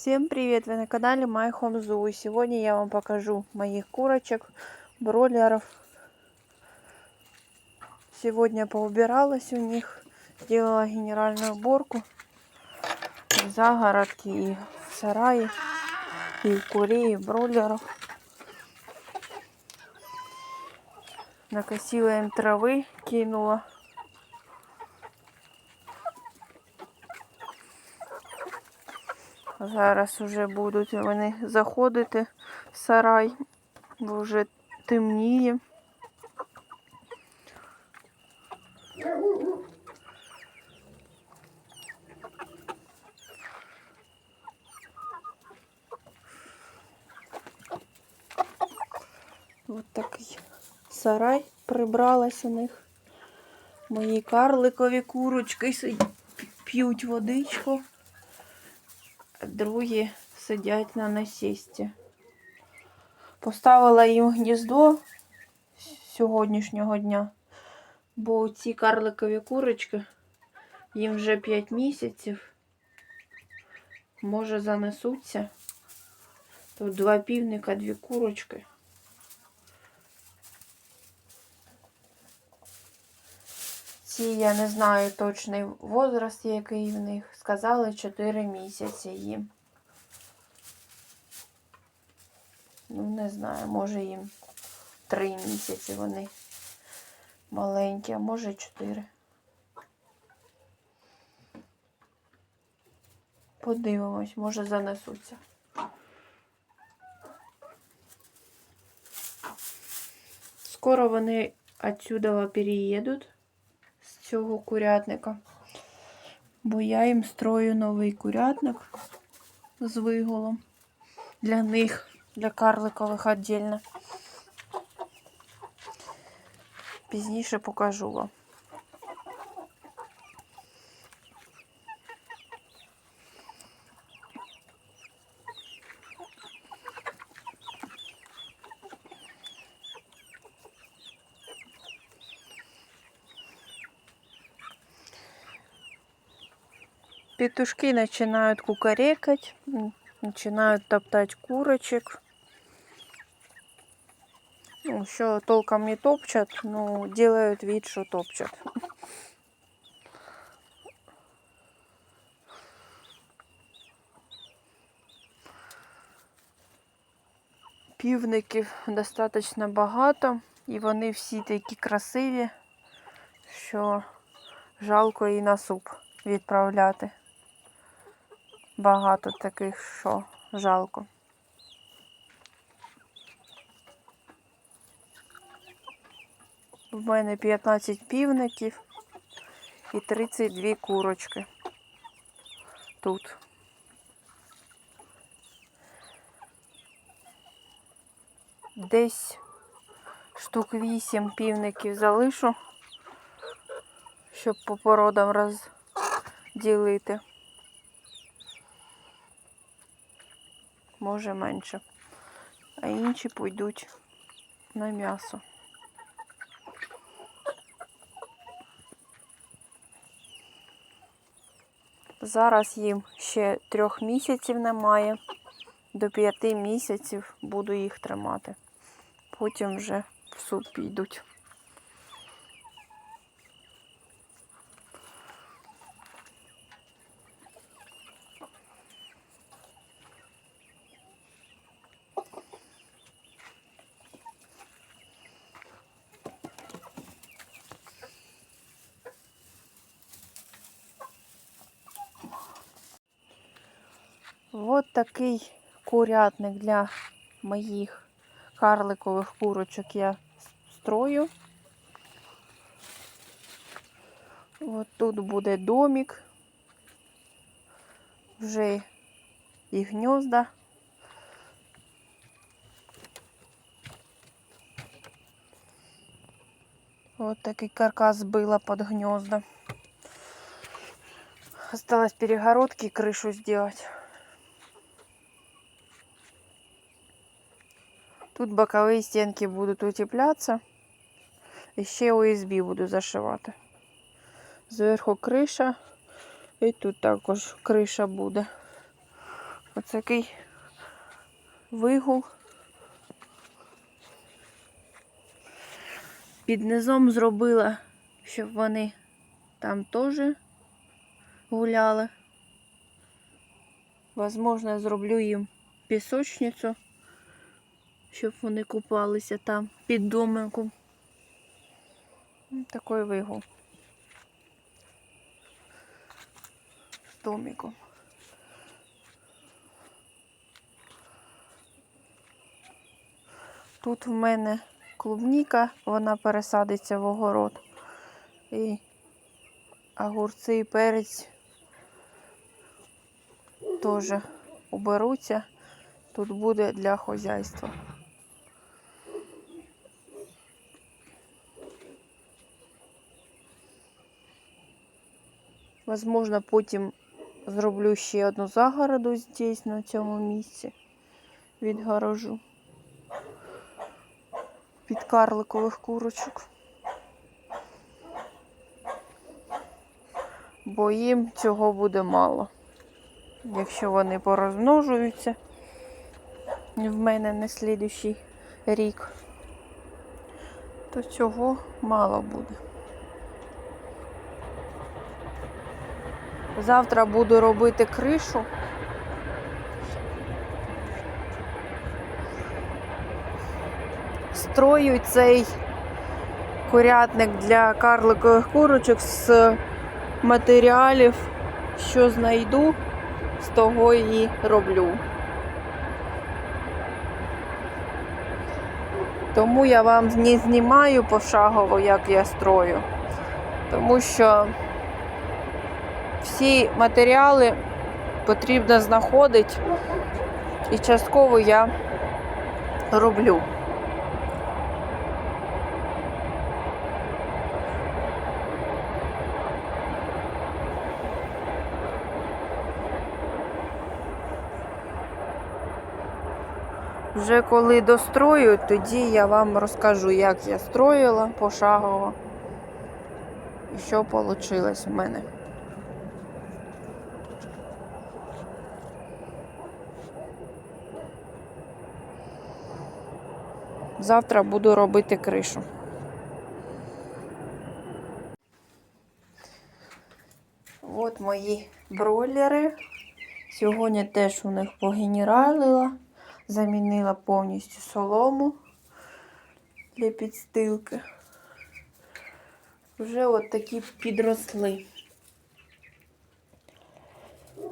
Всем привет! Вы на канале My Home Zoo. И сегодня я вам покажу моих курочек, бройлеров. Сегодня поубиралась у них, сделала генеральную уборку. В загородке и в сарае, и в курей, и бройлеров. Накосила им травы, кинула. Зараз уже будуть вони заходити в сарай, бо вже темніє. Ось такий сарай прибралась у них. Мої карликові курочки п'ють водичку другі сидять на насісті. Поставила їм гніздо сьогоднішнього дня, бо ці карликові курочки їм вже 5 місяців. Може занесуться. Тут два півника, дві курочки. Ці я не знаю точний возраст, який в них. Сказали 4 місяці їм. Ну, не знаю, може їм 3 місяці вони маленькі, а може 4. Подивимось, може занесуться. Скоро вони отсюда переїдуть цього курятника. Бо я їм строю новий курятник з виголом. Для них, для карликових віддільно. Пізніше покажу вам. Петушки начинают кукарекать, начинают топтать курочек. Ну, еще толком не топчат, но делают вид, что топчат. Півників достатньо багато, і вони всі такі красиві, що жалко і на суп відправляти. Багато таких, що жалко. В мене 15 півників і 32 курочки тут. Десь штук 8 півників залишу, щоб по породам розділити. Може менше. А інші пойдуть на м'ясо. Зараз їм ще трьох місяців немає. До п'яти місяців буду їх тримати. Потім вже в суп підуть. Вот такий курятник для моїх карликових курочок я строю. От тут буде домик. Вже і гнізда. Вот такий каркас збила под гнезда. Осталось перегородки и крышу сделать. Тут боковые стенки будут утепляться. І ще ОСБ буду зашивати. Зверху криша. І тут також криша буде. Оцякий вигул. Під низом зробила, щоб вони там теж гуляли. Возможно, зроблю їм пісочницю, щоб вони купалися там під домиком. Такий вигул. З домиком. Тут в мене клубніка, вона пересадиться в огород. І огурці і перець теж уберуться. Тут буде для хозяйства. Возможно, потім зроблю ще одну загороду здесь, на цьому місці. Відгорожу. Під карликових курочок. Бо їм цього буде мало. Якщо вони порозмножуються в мене на слідущий рік, то цього мало буде. Завтра буду робити кришу. Строю цей курятник для карликових курочок з матеріалів, що знайду, з того і роблю. Тому я вам не знімаю пошагово, як я строю, тому що всі матеріали потрібно знаходити і частково я роблю. Вже коли дострою, тоді я вам розкажу, як я строїла пошагово і що вийшло в мене. Завтра буду робити кришу. От мої бройлери. Сьогодні теж у них погенералила. Замінила повністю солому для підстилки. Вже от такі підросли.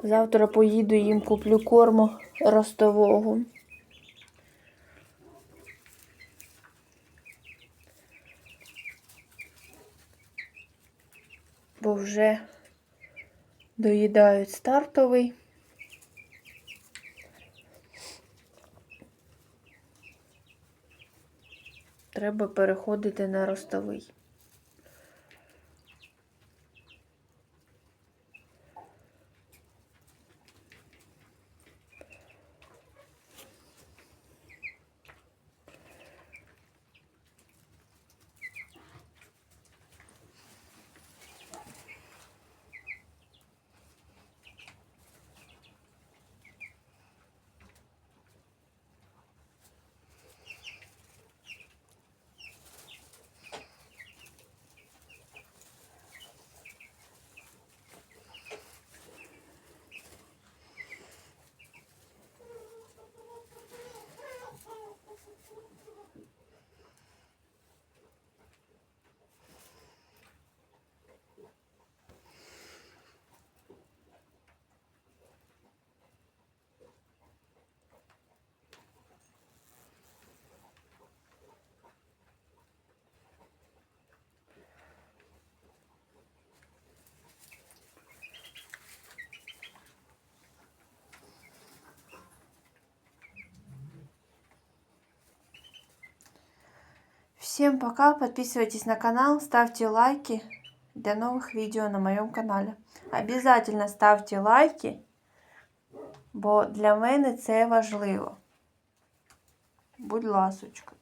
Завтра поїду їм куплю корму ростового. Бо вже доїдають стартовий. Треба переходити на ростовий. Всем пока, подписывайтесь на канал, ставьте лайки для новых видео на моем канале. Обязательно ставьте лайки, бо для мене це важливо. Будь ласочка.